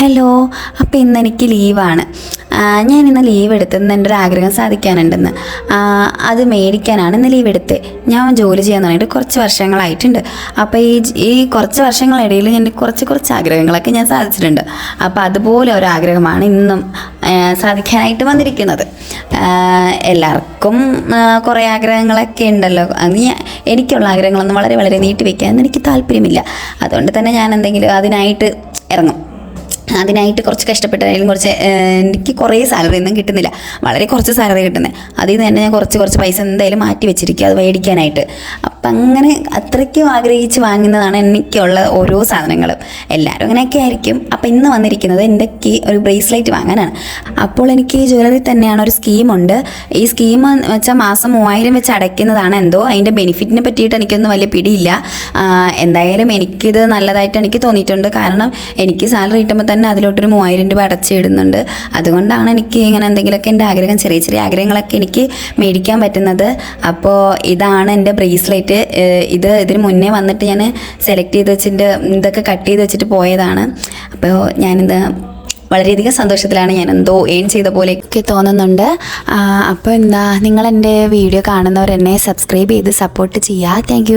Hello അപ്പോൾ ഇന്ന് എനിക്ക് ലീവാണ്. ഞാൻ ഇന്ന് ലീവ് എടുത്തത് എന്റെ ഒരു ആഗ്രഹം സാധിക്കാനുണ്ടെന്ന്. അത് മേടിക്കാനാണ് ഇന്ന് ലീവ് എടുത്തത് ഞാൻ ജോലി ചെയ്യാൻ തുടങ്ങിയിട്ട് കുറച്ച് വർഷങ്ങളായിട്ടുണ്ട്. അപ്പോൾ ഈ ഈ കുറച്ച് വർഷങ്ങളിടയിൽ എന്റെ കുറച്ച് കുറച്ച് ആഗ്രഹങ്ങളൊക്കെ ഞാൻ സാധിച്ചിട്ടുണ്ട്. അപ്പോൾ അതുപോലെ ഒരു ആഗ്രഹമാണ് ഇന്നും സാധിക്കാനായിട്ട് വന്നിരിക്കുന്നത്. എല്ലാവർക്കും കുറേ ആഗ്രഹങ്ങളൊക്കെ ഉണ്ടല്ലോ. അത് എനിക്കുള്ള ആഗ്രഹങ്ങളൊന്നും വളരെ വളരെ നീട്ടി വയ്ക്കാൻ എനിക്ക് താല്പര്യമില്ല. അതുകൊണ്ട് തന്നെ ഞാൻ എന്തെങ്കിലും അതിനായിട്ട് ഇറങ്ങും. അതിനായിട്ട് കുറച്ച് കഷ്ടപ്പെട്ടായാലും കുറച്ച് എനിക്ക് കുറേ സാലറി ഒന്നും കിട്ടുന്നില്ല. വളരെ കുറച്ച് സാലറി കിട്ടുന്നത്. അതിൽ നിന്ന് തന്നെ ഞാൻ കുറച്ച് കുറച്ച് പൈസ എന്തായാലും മാറ്റി വെച്ചിരിക്കുക. അത് മേടിക്കാനായിട്ട്. അപ്പം അങ്ങനെ അത്രയ്ക്കും ആഗ്രഹിച്ച് വാങ്ങുന്നതാണ് എനിക്കുള്ള ഓരോ സാധനങ്ങളും. എല്ലാവരും അങ്ങനെയൊക്കെ ആയിരിക്കും. അപ്പം ഇന്ന് വന്നിരിക്കുന്നത് എന്റെ കീ ഒരു ബ്രേസ്ലെറ്റ് വാങ്ങാനാണ്. അപ്പോൾ എനിക്ക് ജ്വല്ലറി തന്നെയാണ് ഒരു സ്കീമുണ്ട്. ഈ സ്കീം വെച്ചാൽ മാസം മൂവായിരം വെച്ച് അടയ്ക്കുന്നതാണ് എന്തോ. അതിന്റെ ബെനിഫിറ്റിനെ പറ്റിയിട്ട് എനിക്കൊന്നും വലിയ പിടിയില്ല. എന്തായാലും എനിക്കിത് നല്ലതായിട്ട് എനിക്ക് തോന്നിയിട്ടുണ്ട്. കാരണം എനിക്ക് സാലറി കിട്ടുമ്പോൾ തന്നെ അതിലോട്ടൊരു മൂവായിരം രൂപ അടച്ചിടുന്നുണ്ട് അതുകൊണ്ടാണ് എനിക്ക് ഇങ്ങനെ എന്തെങ്കിലുമൊക്കെ എന്റെ ആഗ്രഹം ചെറിയ ചെറിയ ആഗ്രഹങ്ങളൊക്കെ എനിക്ക് മേടിക്കാൻ പറ്റുന്നത്. അപ്പോൾ ഇതാണ് എന്റെ ബ്രേസ്ലെറ്റ്. ഇത് ഇതിന് മുന്നേ വന്നിട്ട് ഞാൻ സെലക്ട് ചെയ്ത് വെച്ചിട്ട് ഇതൊക്കെ കട്ട് ചെയ്ത് വെച്ചിട്ട് പോയതാണ്. അപ്പോൾ ഞാനിത് വളരെയധികം സന്തോഷത്തിലാണ് ഞാൻ എന്തോ എയിം ചെയ്ത പോലെയൊക്കെ തോന്നുന്നുണ്ട്. അപ്പോൾ എന്താ നിങ്ങൾ എന്റെ വീഡിയോ കാണുന്നവർ എന്നെ സബ്സ്ക്രൈബ് ചെയ്ത് സപ്പോർട്ട് ചെയ്യുക താങ്ക്